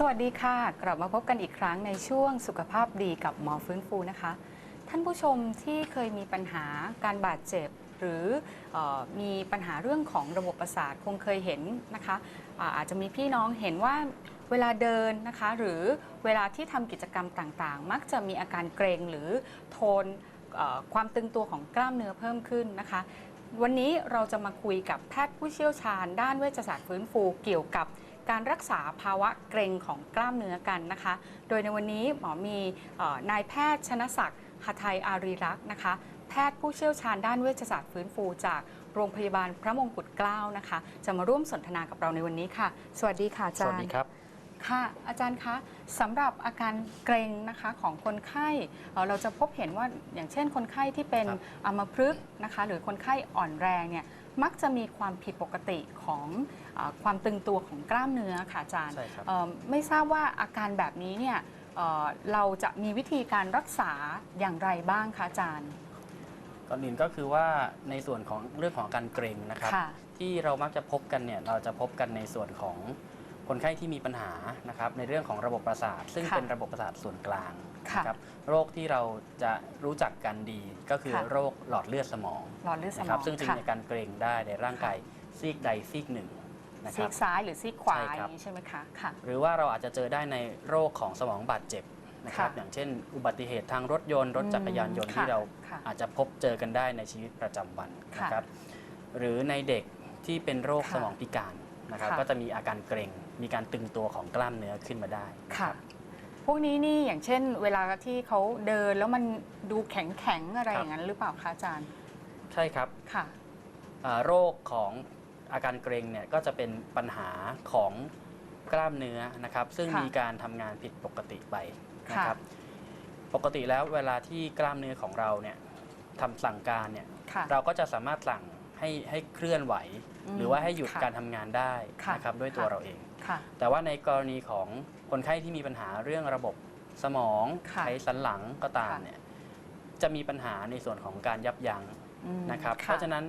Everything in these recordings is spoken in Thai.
สวัสดีค่ะ กลับมาพบกันอีกครั้งในช่วงสุขภาพดีกับหมอฟื้นฟูนะคะ ท่านผู้ชมที่เคยมีปัญหาการบาดเจ็บ หรืออมีปัญหาเรื่องของระบบประสาทคงเคยเห็นนะคะอาอาจจะมีพี่น้องเห็นว่าเวลาเดินนะคะ หรือเวลาที่ทำกิจกรรมต่างๆ มักจะมีอาการเกรงหรือโทนความตึงตัวของกล้ามเนื้อเพิ่มขึ้นนะคะวันนี้เราจะมาคุยกับแพทย์ผู้เชี่ยวชาญ ด้านเวชศาสตร์ฟื้นฟูเกี่ยวกับ การรักษาภาวะเกร็งของกล้ามเนื้อกันนะคะ โดยในวันนี้หมอมีเอ่อนายแพทย์ชนศักดิ์หทัยอารีรักษ์นะคะ แพทย์ผู้เชี่ยวชาญด้านเวชศาสตร์ฟื้นฟูจากโรงพยาบาลพระมงกุฎเกล้านะคะ จะมาร่วมสนทนากับเราในวันนี้ค่ะ สวัสดีค่ะอาสจารวัสย์ดีครับ ค่ะ อาจารย์คะสำหรับอาการเกร็งนะคะของคนไข้เอ่อเราจะพบเห็นว่าอย่างเช่นคนไข้ที่เป็นครับอัมพฤกษ์นะคะ หรือคนไข้อ่อนแรงเนี่ยมักจะมีความผิดปกติของเออ ความตึงตัวของกล้ามเนื้อค่ะอาจารย์ใช่ครับ เอ่อไม่ทราบว่าอาการแบบนี้เนี่ยเอ่อเราจะมีวิธีการรักษาอย่างไรบ้างคะอาจารย์ ก่อนอื่นก็คือว่าในส่วนของเรื่องของอาการเกร็งนะครับ ค่ะ ที่เรามักจะพบกันเนี่ยเราจะพบกันในส่วนของคนไข้ที่มีปัญหานะครับในเรื่องของระบบประสาท ซึ่งค่ะเป็นระบบประสาทส่วนกลางค่ะนะครับโรคที่เราจะรู้จักกันดีก็คือค่ะ โรคหลอดเลือดสมองหลอดเลือดสนะมครัองซึ่งจะมีค่ะอาการเกร็งได้ในร่างกายซีกใดซีกหนึ่ง นะคซีรับ กซ้ายหรือซีกขวาใช่อครับ ย่างนี้ใช่ไหมคะค่ะ หรือว่าเราอาจจะเจอได้ในโรคของสมองบาดเจ็บนะครับค่ะอย่างเช่น อุบัติเหตุทางรถยนต์รถจักรยานยนต์อืมที่เราค่ะอาจจะพบเจอกันได้ในชีวิตประจำวันค่ะนะครับหรือในเด็กที่เป็นโรคค่ะสมองพิการนะครับค่ะ ก็จะมีอาการเกร็ง มีการตึงตัวของกล้ามเนื้อขึ้นมาได้นะค่ะ รับ พวกนี้นี่อย่างเช่น เวลาที่เขาเดินแล้วมันดูแข็งแข็งๆอะไรครับ อย่างนั้นหรือเปล่าคะอาจารย์ใช่ครับค่ะ อ่าโรคของ อาการเกร็งเนี่ยก็จะเป็นปัญหาของกล้ามเนื้อนะครับ ซึ่งค่ะมีการทำงานผิดปกติไปนะค่ะครับ ปกติแล้วเวลาที่กล้ามเนื้อของเราเนี่ยทำสั่งการเนี่ยค่ะเราก็จะสามารถสั่งให้ให้เคลื่อนไหว อืมหรือว่าให้หยุดค่ะการทำงานได้ค่ะนะครับด้วยตัวค่ะ เราเอง ค่ะ แต่ว่าในกรณีของคนไข้ที่มีปัญหาเรื่องระบบสมองค่ะไขสันหลังก็ตามค่ะ เนี่ยจะมีปัญหาในส่วนของการยับยั้งอืมนะครับค่เพราะฉะนั้น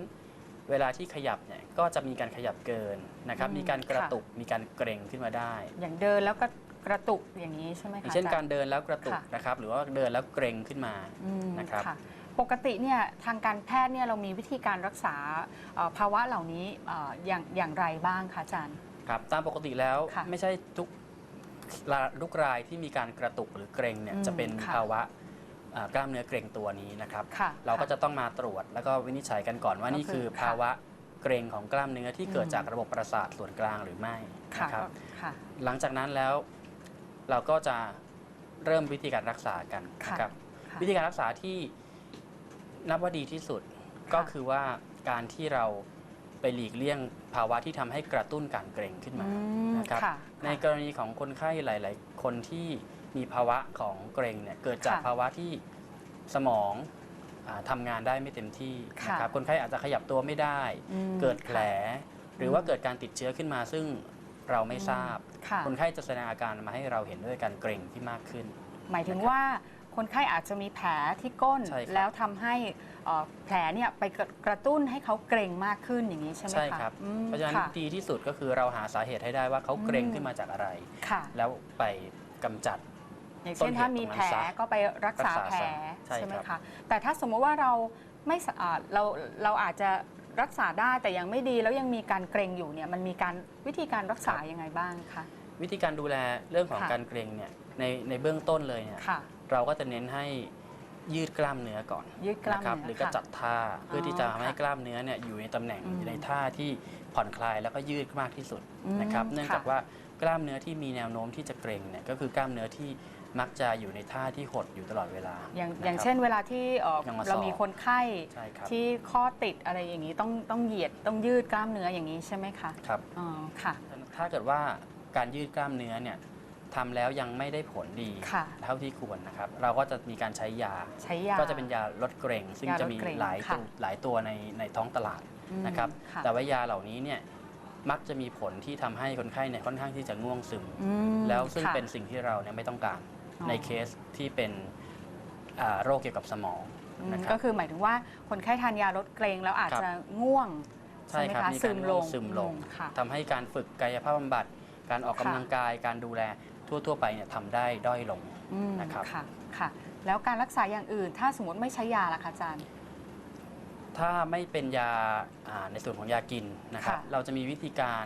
เวลาที่ขยับเนี่ยก็จะมีการขยับเกินนะครับอืมมีการกระค่ะตุกมีการเกร็งขึ้นมาได้ อย่างเดินแล้วก็กระตุกอย่างนี้ใช่ไหมอคะย่างเช่นอจการเดินแล้วกระตุกค่ะนะครับ หรือว่าเดินแล้วเกร็งขึ้นมาอืมนะครับค่ะปกติเนี่ยทางการแพทย์เนี่ยเรามีวิธีการรักษาเอ่อภาวะเหล่านี้เอ่ออย่างอย่างไรบ้างคะอาจารย์ครับตามปกติแล้วค่ะไม่ใช่ทุกลูกรายที่มีการกระตุกหรือเกร็งเนี่ยอืมจะเป็นค่ะภาวะอ่า กล้ามเนื้อเกร็งตัวนี้นะครับ ค่ะเราก็ค่จะต้องมาตรวจแล้วก็วินิจฉัยกันก่อนว่าก็นี่คือคือค่ะภาวะเกร็งของกล้ามเนื้อที่เกิดอืมจากระบบประสาทส่วนกลางหรือไม่ค่ะนะครับ ค่ะ หลังจากนั้นแล้วเราก็จะเริ่มวิธีการรักษากันค่ะนะครับ ค่ะวิธีการรักษาที่นับว่าดีที่สุดค่ะก็คือว่าการที่เราไปหลีกเลี่ยงภาวะที่ทำให้กระตุ้นการเกร็งขึ้นมาอืมนะครับ ค่ะในกรณีของคนไข้หลาย ๆ คนที่ มีภาวะของเกร็งเนี่ยเกิดจากค่ะภาวะที่สมองอาทำงานได้ไม่เต็มที่ค่ะนะครับคนไข้อาจจะขยับตัวไม่ได้ อืมเกิดแผล หรือว่าอืมเกิดการติดเชื้อขึ้นมาซึ่งเราไม่ทราบ ค่ะ คนไข้จะแสดงอาการมาให้เราเห็นด้วยการเกร็งที่มากขึ้น หมายถึงนะครับว่าคนไข้อาจจะมีแผลที่ก้น ใช่ครับ แล้วทำให้เอ่อแผลเนี่ยไปกระกระตุ้นให้เขาเกร็งมากขึ้นอย่างนี้ใช่ไหมคะใช่ครับ อืมเพราะฉะนั้นค่ะดีที่สุดก็คือเราหาสาเหตุให้ได้ว่าเขาเกร็งอืม ขึ้นมาจากอะไร ค่ะ แล้วไปกำจัด อย่างเช่นถ้ามีแผลต้นเหตุตรงนั้นซะก็ไปรักษารักษาแผลซะใช่ใช่ไหมครัคะบแต่ถ้าสมมติว่าเราไม่สะอ่าเราเราอาจจะรักษาได้แต่ยังไม่ดีแล้วยังมีการเกร็งอยู่เนี่ยมันมีการวิธีการรักษายังไงบ้างคะวิธีการดูแลเรื่องของค่ะการเกร็งเนี่ยในในเบื้องต้นเลยเนี่ยค่ะเราก็จะเน้นให้ยืดกล้ามเนื้อก่อนยืดกล้ามนะครับเนื้อหรือก็ค่ะจัดท่าเพื่อที่จะทำให้ค่ะกล้ามเนื้อเนี่ยอยู่ในตำแหน่งอืมอยู่ในท่าที่ผ่อนคลายแล้วก็ยืดมากที่สุดอืมนะครับ เนื่องค่ะจากว่ากล้ามเนื้อที่มีแนวโน้มที่จะเกร็งเนี่ยก็คือกล้ามเนื้อที่ มักจะอยู่ในท่าที่หดอยู่ตลอดเวลาอย่างะอย่างครับ เช่นเวลาที่เอ่ออย่างมาเราสอบมีคนไข้ใช่ครับ ที่ข้อติดอะไรอย่างนี้ต้องต้องเหยียดต้องยืดกล้ามเนื้ออย่างนี้ใช่ไหมคะครับอ๋อค่ะ ถ้าเกิดว่าการยืดกล้ามเนื้อเนี่ยทำแล้วยังไม่ได้ผลดี ค่ะ เท่าที่ควรนะครับ เราก็จะมีการใช้ยา ใช้ยา ก็จะเป็นยาลดเกร็งซึ่งยาลดจะมีเกร็งหลายค่ะตัวหลายตัวในในท้องตลาดอืมนะครับ ค่ะ แต่ว่ายาเหล่านี้เนี่ยมักจะมีผลที่ทำให้คนไข้เนี่ยค่อนข้างที่จะง่วงซึม อืมแล้วซึ่งค่ะ เป็นสิ่งที่เราเนี่ยไม่ต้องการอ๋อ ในเคสที่เป็นอ่าโรคเกี่ยวกับสมองอืมนะครัก็บคือหมายถึงว่าคนไข้ทานยาลดเกรงแล้วอาจครับจะง่วงใช่ไหมครับคะมีซึการมลง่วงงซึมลงอืค่ะทำให้การฝึกกายภาพบำบัด การออกกำค่ะลังกายการดูแลทั่ว ๆ ไปเนี่ยทำได้ด้อยลงอืมนะครับค่ะค่ะ แล้วการรักษาอย่างอื่น ถ้าสมมติไม่ใช้ยาล่ะคะอาจารย์ ถ้าไม่เป็นยาอ่าในส่วนของยากินนะครับค่ะเราจะมีวิธีการ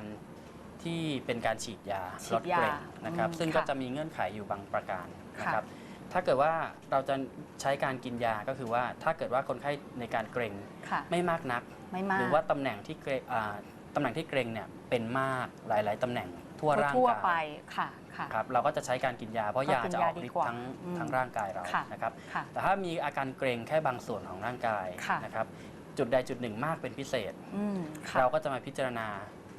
ที่เป็นการฉีดยาฉีลดดยาเกร็งนะครับ อืมซึ่งค่ะก็จะมีเงื่อนไขอยู่บางประการนะค่ะครับ ถ้าเกิดว่าเราจะใช้การกินยาก็คือว่าถ้าเกิดว่าคนไข้ในการเกร็งค่ะ ไม่มากนัก ไม่มาก หรือว่าตำแหน่งที่เกรงอ่าตำแหน่งที่เกรงเนี่ยเป็นมากหลาย ๆตำแหน่งทั่วร่างทั่วกายไปค่ะค่ะ ครับเราก็จะใช้การกินยาเพราะก็ยากินจะอยาอกฤทดีกว่าธิ์ทั้งอืมทั้งร่างกายเราค่ะ นะครับ ค่ะ แต่ถ้ามีอาการเกรงแค่บางส่วนของร่างกายค่ะ นะครับ จุดใดจุดหนึ่งมากเป็นพิเศษ อืมค่ะ เราก็จะมาพิจารณา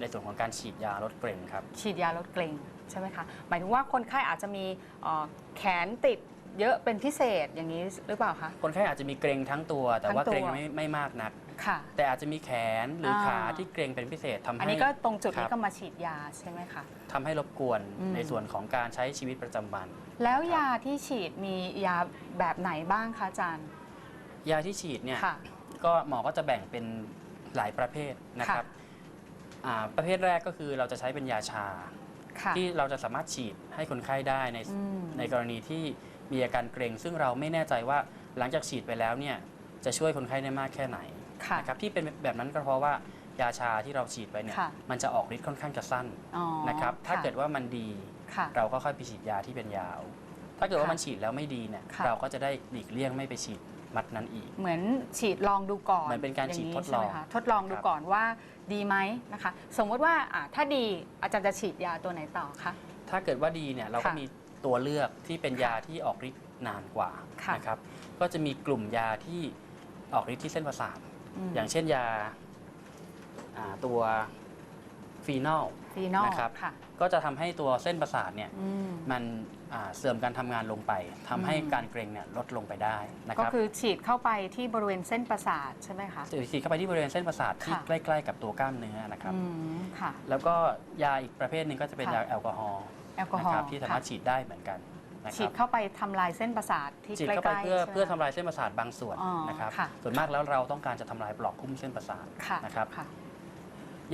ในส่วนของการฉีดยาลดเกร็งครับ ฉีดยาลดเกร็งใช่ไหมคะ หมายถึงว่าคนไข้อาจจะมีเอ่อแขนติดเยอะเป็นพิเศษอย่างนี้หรือเปล่าคะ คนไข้อาจจะมีเกรงทั้งตัว แต่ว่าทั้งตัว เกรงไม่ไม่มากนัก ค่ะ แต่อาจจะมีแขนหรืออา ขาที่เกรงเป็นพิเศษทำอันให้ นี้ก็ตรงจุดครันี้บก็มาฉีดยาใช่ไหมคะ ทำให้รบกวนอืม ในส่วนของการใช้ชีวิตประจำวัน แล้วยาที่ฉีดมียาแบบไหนบ้างคะอาจารย์ยาที่ฉีดเนี่ย ค่ะ ก็หมอก็จะแบ่งเป็นหลายประเภทนะครับ อ่าประเภทแรกก็คือเราจะใช้เป็นยาชา ค่ะ ที่เราจะสามารถฉีดให้คนไข้ได้ในอืม ในกรณีที่มีอาการเกร็งซึ่งเราไม่แน่ใจว่าหลังจากฉีดไปแล้วเนี่ยจะช่วยคนไข้ได้มากแค่ไหนค่ะ นะครับที่เป็นแบบนั้นก็เพราะว่ายาชาที่เราฉีดไปเนี่ยค่ะ มันจะออกฤทธิ์ค่อนข้างจะสั้นอ๋อนะครับถ้าค่ะเกิดว่ามันดี ค่ะ เราก็ค่อยไปฉีดยาที่เป็นยาว ถ้าเกิดว่าค่ะมันฉีดแล้วไม่ดีเนี่ยค่ะ เราก็จะได้หลีกเลี่ยงไม่ไปฉีด มัดนั้นอีก เหมือนฉีดลองดูก่อนเหมือนเป็นการฉีดทดลองย่านี้ใช่ไหมคะทดลองดูครับ ก่อนว่าดีไหมนะคะ สมมติว่าอะถ้าดีอาจารย์จะฉีดยาตัวไหนต่อคะ ถ้าเกิดว่าดีเนี่ยเราก็ค่ะมีตัวเลือกที่เป็นยาที่ออกฤทธิ์นานกว่าค่ะ นะครับก็จะมีกลุ่มยาที่ออกฤทธิ์ที่เส้นประสาท ม อย่างเช่นยาอ่าตัว ฟีนอลฟีนอลนะครับค่ะ ก็จะทำให้ตัวเส้นประสาทเนี่ยอืมมันอ่าเสื่อมการทำงานลงไปทำให้อืมการเกร็งเนี่ยลดลงไปได้นะคก็รับคือฉีดเข้าไปที่บริเวณเส้นประสาทใช่ไหมคะฉีดเข้าไปที่บริเวณเส้นประสาทที่ค่ะ ใกล้ ๆ กับตัวกล้ามเนื้อนะครับ อืมค่ะ แล้วก็ยาอีกประเภทหนึ่งก็จะเป็นค่ะ ยาแอลกอฮอล์แอลกอนะฮอครัล์ที่สามารถค่ะฉีดได้เหมือนกันนะคฉีรัดบเข้าไปทำลายเส้นประสาทที่ฉีดใกล้เข้าไปๆเพื่อใช่ไหม เพื่อทำลายเส้นประสาทบางส่วนอ๋อนะครับค่ะ ส่วนมากแล้วเราต้องการจะทำลายปลอกหุ้มเส้นประสาทค่ะนะครับ ค่ะ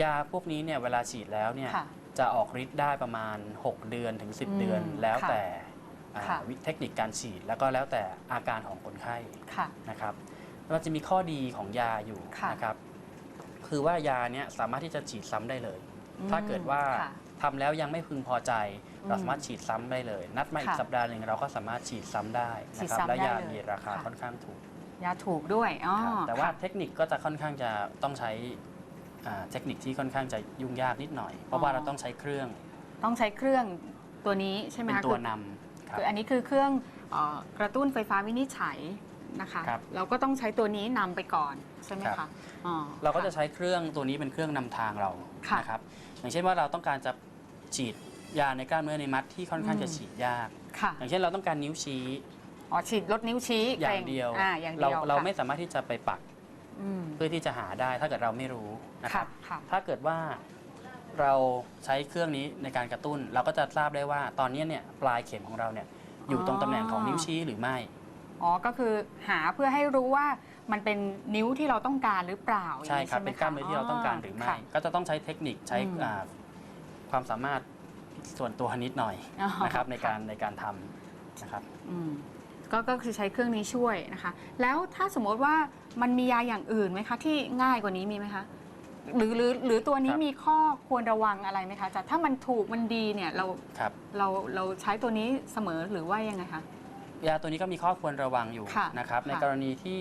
ยาพวกนี้เนี่ยเวลาฉีดแล้วเนี่ยค่ะจะออกฤทธิ์ได้ประมาณ 6 เดือนถึง อืม10 เดือนแล้วค่ะแต่อ่าค่ะ วิเทคนิคการฉีดแล้วก็แล้วแต่อาการของคนไข้ค่ะ นะครับมันจะมีข้อดีของยาอยู่ค่ะ นะครับคือว่ายาเนี่ยสามารถที่จะฉีดซ้ำได้เลย อืมถ้าเกิดว่าค่ะ ทำแล้วยังไม่พึงพอใจอืมเราสามารถฉีดซ้ำได้เลย นัดมาอีกค่ะสัปดาห์หนึ่งเราก็สามารถฉีดซ้ำได้ฉีนะดครับซ้ำและได้ยาเลยมีราคาค่ะ ค่อนข้างถูกยาถูกด้วยอ๋อครับแต่ว่าค่ะ เทคนิคก็จะค่อนข้างจะต้องใช้ อ่าเทคนิคที่ค่อนข้างจะยุ่งยากนิดหน่อย เพราะว่าอ๋อเราต้องใช้เครื่องต้องใช้เครื่องตัวนี้ใช่ไหมเป็นคะตัวคือนำครับ คืออันนี้คือเครื่องเอ่อกระตุ้นไฟฟ้าวินิจฉัยนะคะครับเราก็ต้องใช้ตัวนี้นำไปก่อนใช่ไหมครัคะบ อ๋อ เราก็จะค่ใช้เครื่องตัวนี้เป็นเครื่องนำทางเราค่ะนะครับอย่างเช่นว่าเราต้องการจะฉีดยาในกล้ามเนื้อในมัดที่ค่อนข้างอืม จะฉีดยาก ค่ะอย่างเช่นเราต้องการนิ้วชี้อ๋อฉีดลดนิ้วชี้อย่าเกงร็เดียวอ่าอย่างเราเดียวเราค่ะไม่สามารถที่จะไปปักอืม เพื่อที่จะหาได้ถ้าเกิดเราไม่รู้ นะคค่ะรับค่ะถ้าเกิดว่าเราใช้เครื่องนี้ในการกระตุ้น เราก็จะทราบได้ว่าตอนนี้เนี่ยปลายเข็มของเราเนี่ยอยู่ตรงตำแหน่งของนิ้วชี้หรือไม่อ๋อ ก็คือหาเพื่อให้รู้ว่ามันเป็นนิ้วที่เราต้องการหรือเปล่าใช่ครับอย่งเป็นกล้ามเนื้อที่เราต้องการหรือไม่ค่ะก็จะต้องใช้เทคนิคใช้อืมอ่าความสามารถส่วนตัวนิดหน่อยอ๋อนะครับในการในการทำนะครับอืมก็ก็คือใช้เครื่องนี้ช่วยนะคะ แล้วถ้าสมมติว่ามันมียาอย่างอื่นไหมคะ ที่ง่ายกว่านี้มีไหมคะ หรือหรือหรือตัวนี้ครับ มีข้อควรระวังอะไรไหมคะอาจะถ้ามันถูกมันดีเนี่ยเราครับ เราเราใช้ตัวนี้เสมอหรือว่ายังไงคะ ยาตัวนี้ก็มีข้อควรระวังอยู่ค่ะนะครับ ค่ะในกรณีที่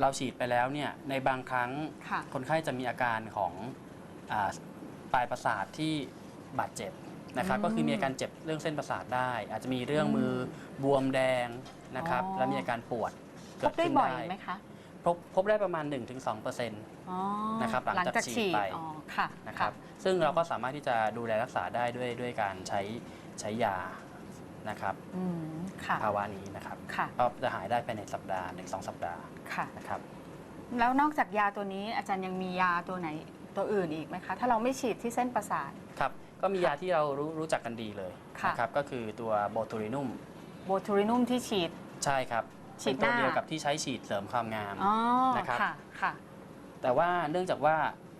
เราฉีดไปแล้วเนี่ยในบางครั้งค่ะคนไข้จะมีอาการของอาปลายประสาทที่บาดเจ็บนะครับ อืมก็คือมีอาการเจ็บเรื่องเส้นประสาทได้ อาจจะมีเรื่องมืออบวมแดงนะครับ อ๋อ และมีอาการปวดพเกิบดได้ขึ้นบ่อยได้ไหมคะ พบพบได้ประมาณ 1-2%น อ๋อนะครับหลังจากฉีดไปอ๋อค่ะะครับซึ่งเราก็สามารถที่จะดูแลรักษาได้ด้วยด้วยการใช้ใช้ยานะครับอืมค่ะภาวะนี้นะครับค่ะก็จะหายได้ภายในสัปดาห์หนึ่งสองสัปดาห์ค่ะนะครับแล้วนอกจากยาตัวนี้อาจารย์ยังมียาตัวไหนตัวอื่นอีกไหมคะ ถ้าเราไม่ฉีดที่เส้นประสาทครับก็มียาที่เรารู้รู้จักกันดีเลยค่ะนะครับก็คือตัวโบทูรินุมโบทูรินุมที่ฉีดใช่ครับฉีดเป็นตัวหน้าเดียวกับที่ใช้ฉีดเสริมความงามอ๋อนะครับค่ะค่ะ แต่ว่าเนื่องจากว่า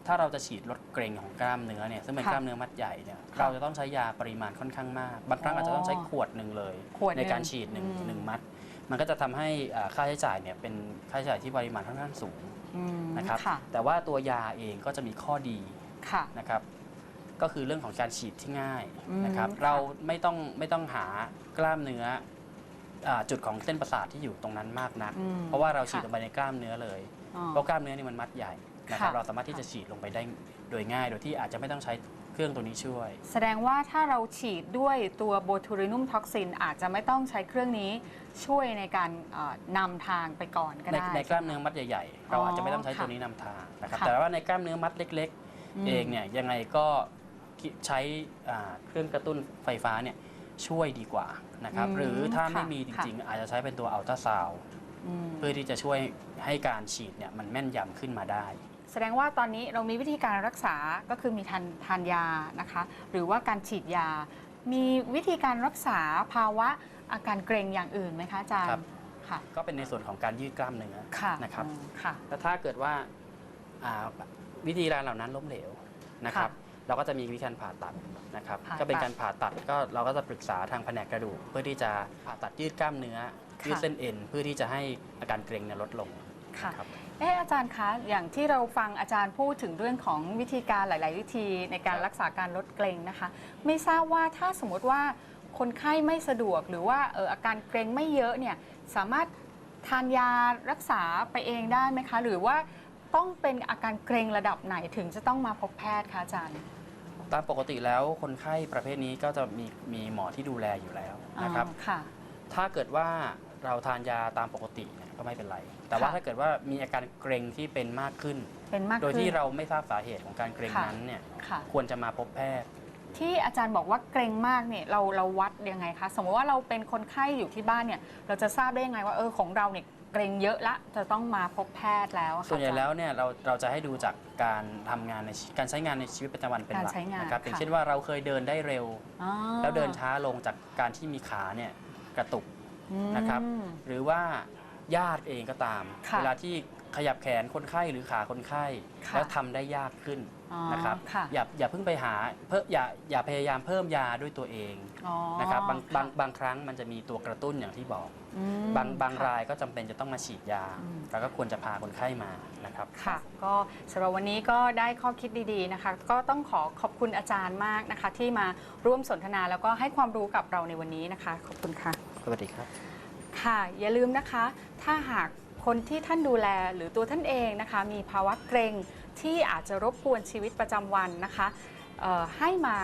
ถ้าเราจะฉีดลดเกร็งของกล้ามเนื้อเนี่ยซึ่งเป็นค่ะกล้ามเนื้อมัดใหญ่เนี่ยค่ะเราจะต้องใช้ยาปริมาณค่อนข้างมาก บางครั้งอ๋อออาจจะต้องใช้ขวดหนึ่งเลย ขวดหนึ่ในงการฉีดหนึ่งอืม หนึ่งมัด มันก็จะทำให้อ่าค่าใช้จ่ายเนี่ยเป็นค่าใช้จ่ายที่ปริมาณค่อนข้างสูงอืมนะครับค่ะแต่ว่าตัวยาเองก็จะมีข้อดี ค่ะ นะครับก็คือเรื่องของการฉีดที่ง่ายอืมนะครับค่ะเราไม่ต้องไม่ต้องหากล้ามเนื้ออ่าจุดของเส้นประสาทที่อยู่ตรงนั้นมากนัก อืมเพราะว่าเราฉีดค่ะ ลงไปในกล้ามเนื้อเลย อ๋อ เพราะกล้ามเนื้อนี่มันมัดใหญ่นะครับค่ะ เราสามารถที่จะฉีดลงไปได้โดยง่าย โดยที่อาจจะไม่ต้องใช้เครื่องตัวนี้ช่วย แสดงว่าถ้าเราฉีดด้วยตัวโบทูรินุมท็อกซินอาจจะไม่ต้องใช้เครื่องนี้ช่วยในการเอ่อนำทางไปก่อนก็ในได้ ในกล้ามเนื้อมัดใหญ่ๆ เราอ๋ออาจจะไม่ต้องใช้ค่ะตัวนี้นำทางนะครับค่ะ แต่ว่าในกล้ามเนื้อมัดเล็กอืมๆเองเนี่ยยังไงก็ใช้อ่าเครื่องกระตุ้นไฟฟ้าเนี่ยช่วยดีกว่านะครับอืมหรือถ้าไม่ค่ะมีจค่ะ ริงๆ อาจจะใช้เป็นตัวอัลตราซาวด์ อืมเพื่อที่จะช่วยให้การฉีดเนี่ยมันแม่นยำขึ้นมาได้ แสดงว่าตอนนี้เรามีวิธีการรักษาก็คือมีทานทานยานะคะ หรือว่าการฉีดยา มีวิธีการรักษาภาวะอาการเกร็งอย่างอื่นไหมคะอาจารครัย์บค่ะก็เป็นในส่วนของการยืดกล้ามเนื้อค่ะนะครับอืมค่ะ แล้วถ้าเกิดว่าอ่าวิธีการเหล่านั้นล้มเหลวนะครับ เราก็จะมีวิธีการผ่าตัดนะครับผ่าตัดก็เป็นการผ่าตัดก็เราก็จะปรึกษาทางแผนกกระดูก เพื่อที่จะผ่าตัดยืดกล้ามเนื้อ ค่ะ ยืดเส้นเอ็นเพื่อที่จะให้อาการเกร็งเนี่ยลดลง ค่ะครับ เอออาจารย์คะ อย่างที่เราฟังอาจารย์พูดถึงเรื่องของวิธีการหลาย ๆ วิธีในการครับรักษาการลดเกร็งนะคะ ไม่ทราบว่าถ้าสมมติว่าคนไข้ไม่สะดวกหรือว่าเอออาการเกร็งไม่เยอะเนี่ยสามารถทานยารักษาไปเองได้ไหมคะ หรือว่าต้องเป็นอาการเกร็งระดับไหนถึงจะต้องมาพบแพทย์คะอาจารย์ ตามปกติแล้วคนไข้ประเภทนี้ก็จะมีมีหมอที่ดูแลอยู่แล้วนะครับ อ๋อค่ะ ถ้าเกิดว่าเราทานยาตามปกติเนี่ยก็ไม่เป็นไร แต่ว่าค่ะ ถ้าเกิดว่ามีอาการเกร็งที่เป็นมากขึ้น เป็นมากโดยขึ้น ที่เราไม่ทราบสาเหตุของการเกร็งค่ะ นั้นเนี่ยค่ะ ควรจะมาพบแพทย์ ที่อาจารย์บอกว่าเกรงมากเนี่ยเราเราวัดยังไงคะ สมมติว่าเราเป็นคนไข้อยู่ที่บ้านเนี่ย เราจะทราบได้ยังไงว่าเออของเราเนี่ย เกรงเยอะละจะต้องมาพบแพทย์แล้วอะค่ะส่วนใหญ่อาจารย์ แล้วเนี่ยเราเราจะให้ดูจากการทำงานในชีการใช้งานในชีวิตประจำวันเป็นหลัการใช้งานนะครับอย่างค่ะ เช่นว่าเราเคยเดินได้เร็ว อ๋อแล้วเดินช้าลงจากการที่มีขาเนี่ยกระตุก อืม นะครับ หรือว่าญาติเองก็ตาม ค่ะเวลาที่ขยับแขนคนไข้หรือขาคนไข้ ค่ะแล้วทำได้ยากขึ้นอ๋อนะครับค่ะ อย่าอย่าเพิ่งไปหาเพิ่มอย่าอย่าพยายามเพิ่มยาด้วยตัวเองอ๋อนะครับบางค่ะบางบางครั้งมันจะมีตัวกระตุ้นอย่างที่บอกอืม บางบางค่ะรายก็จำเป็นจะต้องมาฉีดยา อืม แล้วก็ควรจะพาคนไข้มานะครับ ค่ะ ก็สำหรับวันนี้ก็ได้ข้อคิดดีๆนะคะ ก็ต้องขอขอบคุณอาจารย์มากนะคะ ที่มาร่วมสนทนาแล้วก็ให้ความรู้กับเราในวันนี้นะคะ ขอบคุณค่ะ สวัสดีครับ ค่ะ อย่าลืมนะคะ ถ้าหากคนที่ท่านดูแลหรือตัวท่านเองนะคะ มีภาวะเกรงที่อาจจะรบกวนชีวิตประจำวันนะคะเอ่อให้มา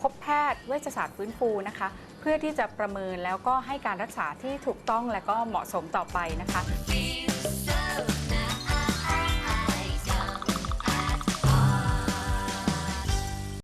พบแพทย์เวชศาสตร์ฟื้นฟูนะคะ เพื่อที่จะประเมินแล้วก็ให้การรักษาที่ถูกต้องและก็เหมาะสมต่อไปนะคะ